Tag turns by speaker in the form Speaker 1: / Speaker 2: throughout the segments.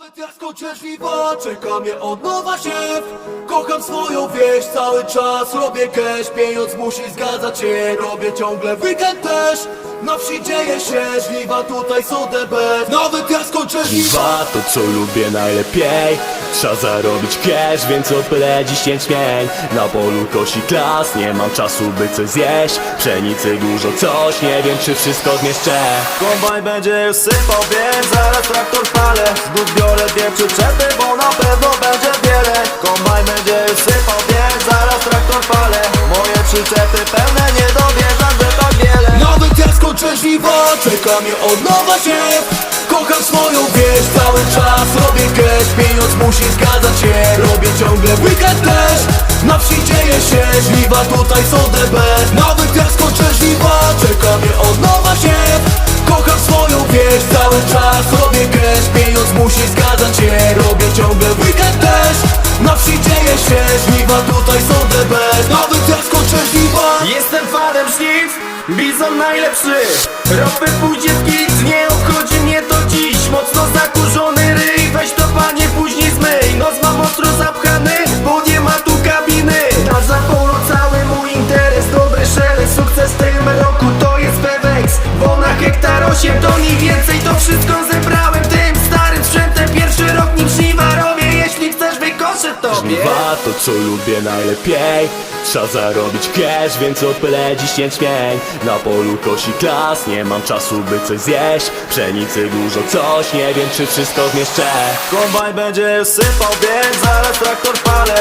Speaker 1: Nawet jak skończę żliwa, czeka mnie od nowa siew. Kocham swoją wieś, cały czas robię cash. Pieniądz musi zgadzać się, robię ciągle weekend też. Na wsi dzieje się, żliwa tutaj są DB Nawet jak skończę żliwa
Speaker 2: to co lubię najlepiej. Trzeba zarobić cash, więc opylę dziś jęczmień Na polu kosi klas, nie mam czasu by coś zjeść. Pszenicy dużo coś, nie wiem czy wszystko zmieszczę.
Speaker 3: Kombajn będzie już sypał, więc zaraz traktor palę. Znów biorę dwie przyczepy, bo na pewno będzie wiele. Kombajn będzie sypał, więc zaraz traktor palę. Moje przyczepy pełne, nie dowierzam, że tak wiele.
Speaker 1: Nawet jak skończę żliwa, czeka mnie od nowa siew. Kocham swoją wieś, cały czas robię cash. Pieniądz musi zgadzać się, robię ciągle weekend też. Na wsi dzieje się, żliwa tutaj są DB Nawet jak skończę żliwa, czeka mnie od nowa siew Wieś, cały czas robię cash Pieniądz musi zgadzać się, robię ciągle weekend też. Na wsi dzieje się, żliwa tutaj są DB Nawet jak skończę żliwa
Speaker 3: Jestem fanem żniw, bizon najlepszy. Ropy pójdzie w kit, nie obchodzi mnie to dziś. Mocno zakurzony hektar 8 to nie więcej, to
Speaker 2: to co lubię najlepiej. Trzeba zarobić cash, więc opylę dziś jęczmień. Na polu kosi klas, nie mam czasu by coś zjeść. Pszenicy dużo coś, nie wiem czy wszystko zmieszczę
Speaker 3: Kombajn będzie sypał, więc zaraz traktor palę.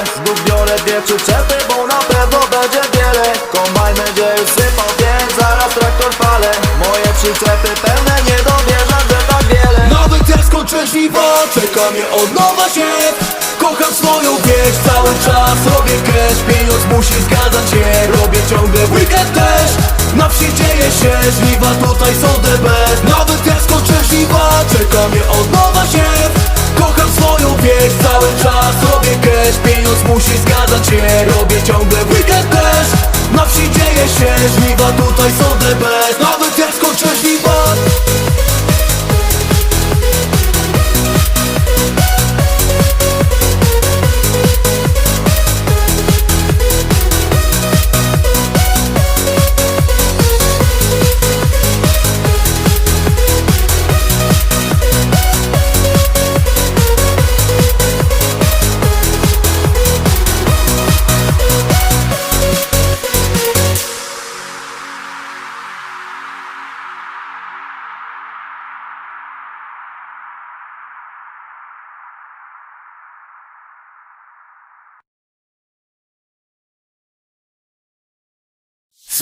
Speaker 3: Biorę dwie przyczepy, bo na pewno będzie wiele. Kombajn będzie sypał, więc zaraz traktor palę. Moje przyczepy pełne, nie dowierzam, że tak wiele.
Speaker 1: Nawet jak skończę żliwa, czeka mnie od nowa siew Kocham swoją wieś, cały czas robię cash. Pieniądz musi zgadzać się, robię ciągle weekend też. Na wsi dzieje się, żliwa tutaj są DB Nawet jak skończę żliwa, czeka mnie od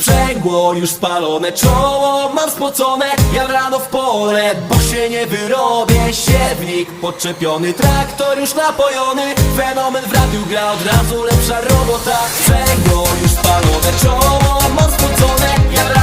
Speaker 1: Sprzęgło już spalone, czoło mam spocone. Ja rano w pole, bo się nie wyrobię. Siewnik podczepiony, traktor już napojony. Fenomen w radiu gra, od razu lepsza robota. Sprzęgło już spalone, czoło mam spocone. Ja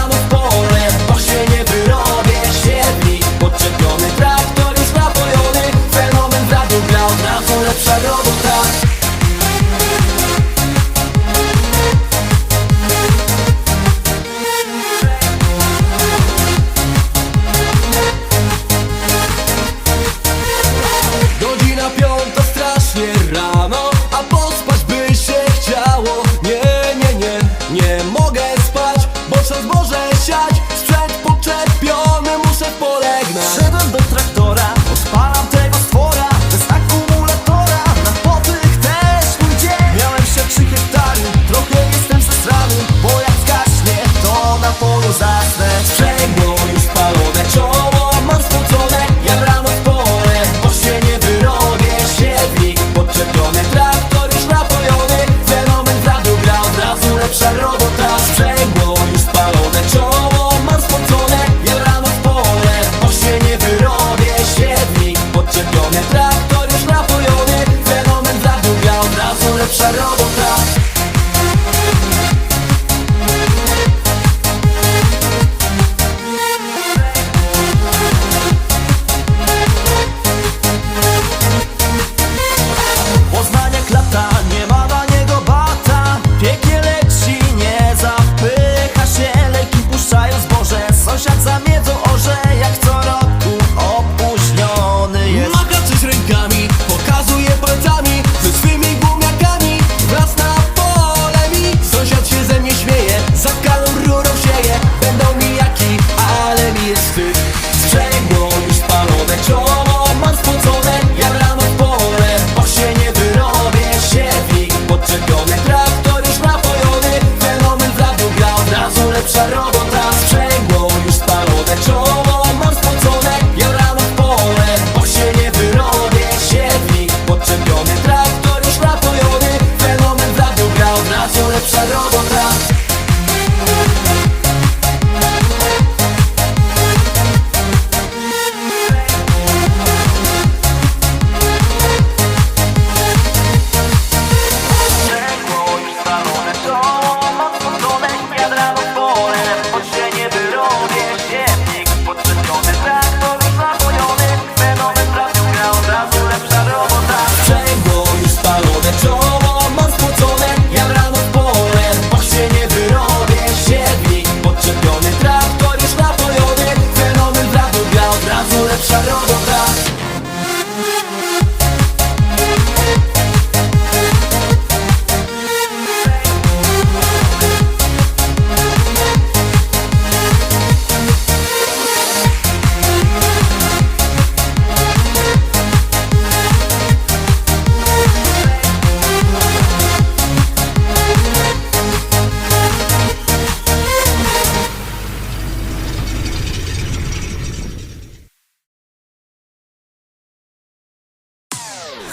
Speaker 1: robo bravo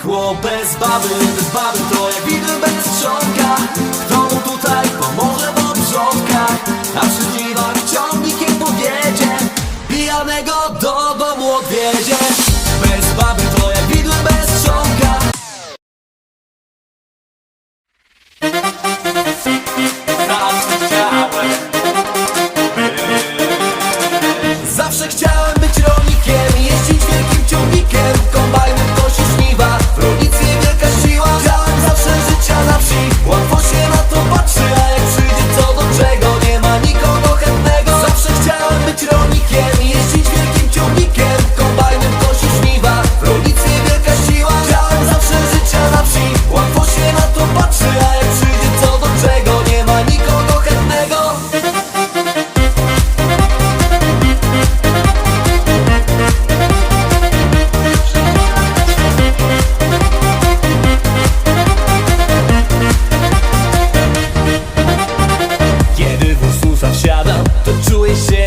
Speaker 1: Chłop bez baby, bez baby to jak bez trzonka Kto mu tutaj pomoże w obrządkach Na przeciwach ciągnikiem powiedzie Pijanego do domu odwiedzie Bez baby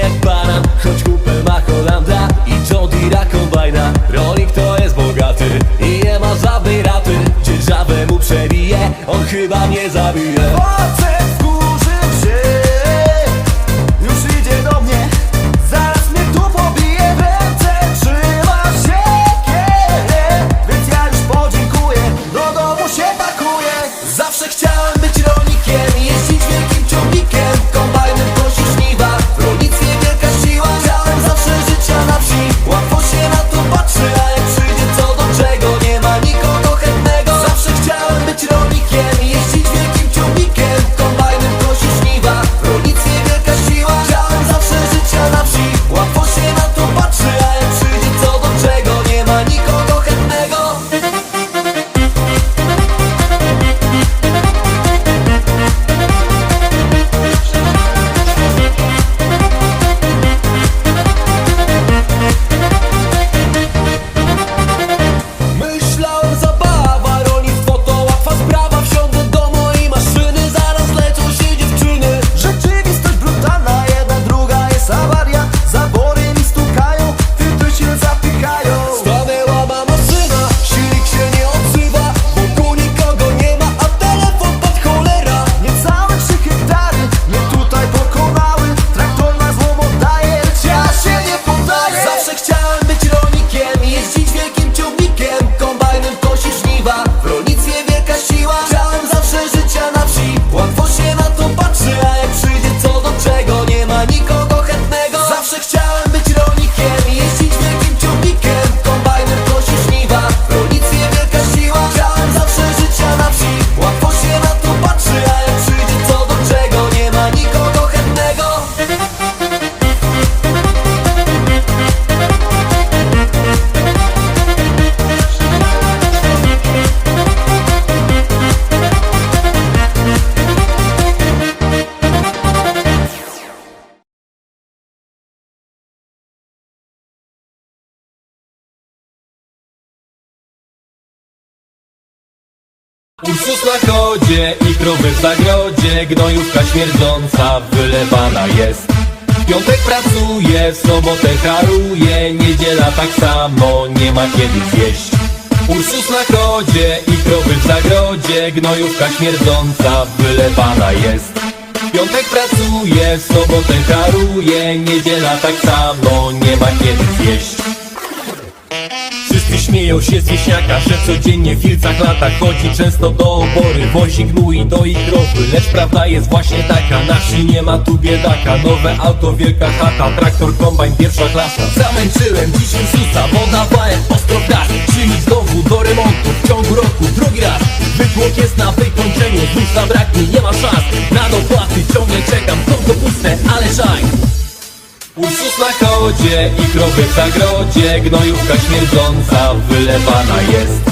Speaker 1: jak
Speaker 2: Choć kupę ma Holanda i John Deere kombajna Rolnik to jest bogaty i nie ma żadnej raty. Dzierżawę mu przebije, on chyba mnie zabije. Ursus na chodzie i krowy w zagrodzie Gnojówka śmierdząca wylewana jest. Piątek pracuje, w sobotę haruje Niedziela tak samo, nie ma kiedy zjeść.
Speaker 1: Ursus na chodzie i krowy w zagrodzie Gnojówka śmierdząca wylewana jest. Piątek pracuje, w sobotę haruje Niedziela tak samo, nie ma kiedy zjeść śmieją się z wieśniaka, że codziennie w filcach lata Chodzi często do obory, wozi gnój do ich krowy Lecz prawda jest właśnie taka, na wsi nie ma tu biedaka Nowe auto, wielka chata, traktor, kombajn, pierwsza klasa. Zamęczyłem dziś Ursusa, bo dawałem ostro w gaz. Silnik znowu do remontu, w ciągu roku drugi raz. Wytłok jest na wykończeniu, znów zabraknie, nie ma szans. Na dopłaty ciągle czekam, konto puste, ale żaj Ursus na chodzie i krowy w zagrodzie Gnojówka śmierdząca wylewana jest